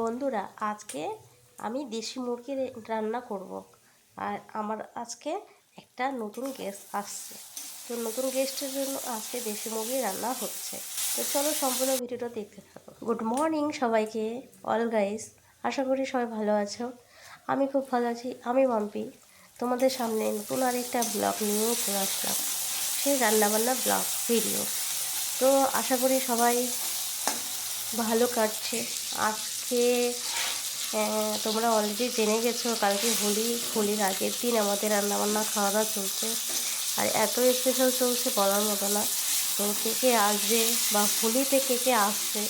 বন্ধুরা, আজকে আমি দেশি মুরগি রান্না করব। আর আমার আজকে একটা নতুন গেস্ট আসছে। তো নতুন গেস্টের জন্য আজকে দেশি মুরগি রান্না হচ্ছে। তো চলো সম্পূর্ণ ভিডিওটা দেখতে থাকো। গুড মর্নিং সবাইকে অল গাইস আশা করি সবাই ভালো আছো। আমি খুব ভালো আছি, আমি মাম্পি তোমাদের সামনে নতুন আরেকটা ব্লগ নিয়ে চলে আসলাম। সেই রান্নাবান্না ব্লগ ভিডিও তো আশা করি সবাই ভালো কাটছে। আজকে আহ, তোমরা অলরেডি জেনে গেছো কালকে হোলি হোলির আগের দিন আমাদের রান্নাবান্না খাওয়া দাওয়া চলছে। আর এত স্পেশাল চলছে বলার মতো না। তো কে কে আসবে বা হোলিতে কে কে আসছে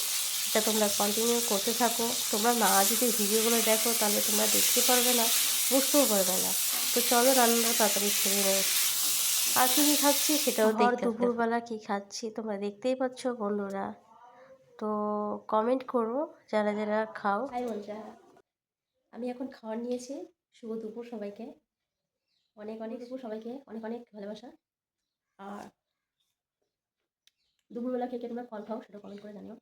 এটা তোমরা কন্টিনিউ করতে থাকো। তোমরা না যদি ভিডিওগুলো দেখো তাহলে তোমরা দেখতে পারবে না বুঝতেও পারবে না। তো চলো রান্নাটা তাড়াতাড়ি ছেড়ে নেবে আর কী কী খাচ্ছি সেটাও দেখতে দুপুরবেলা কী খাচ্ছি তোমরা দেখতেই পাচ্ছ বন্ধুরা। তো কমেন্ট করো যারা যারা খাও। হাই বন্ধুরা আমি এখন খাওয়ার নিয়েছি। শুভ দুপুর সবাইকে। অনেক অনেক দুপুর সবাইকে। অনেক অনেক ভালোবাসা। আর দুপুরবেলা কে তোমরা ফল খাও সেটা কমেন্ট করে জানিও।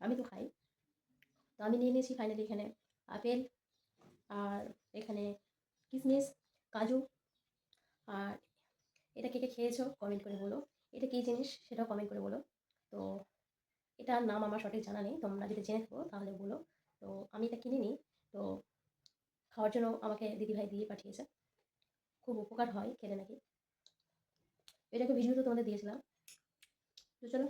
আমি তো খাই। তো আমি নিয়ে নিয়েছি ফাইনালি এখানে আপেল, আর এখানে কিশমিশ কাজু। আর এটা কে কে খেয়েছো কমেন্ট করে বলো। এটা কী জিনিস সেটাও কমেন্ট করে বলো। তো এটার নাম আমার সঠিক জানা নেই, তোমরা যদি জেনে থাকো তাহলে বলো। তো আমি এটা কিনিনি তো খাওয়ার জন্য আমাকে দিদিভাই দিয়ে পাঠিয়েছে। খুব উপকার হয় খেলে নাকি। এটাকে ভিডিও তো তোমাদের দিয়েছিলাম তো চলো।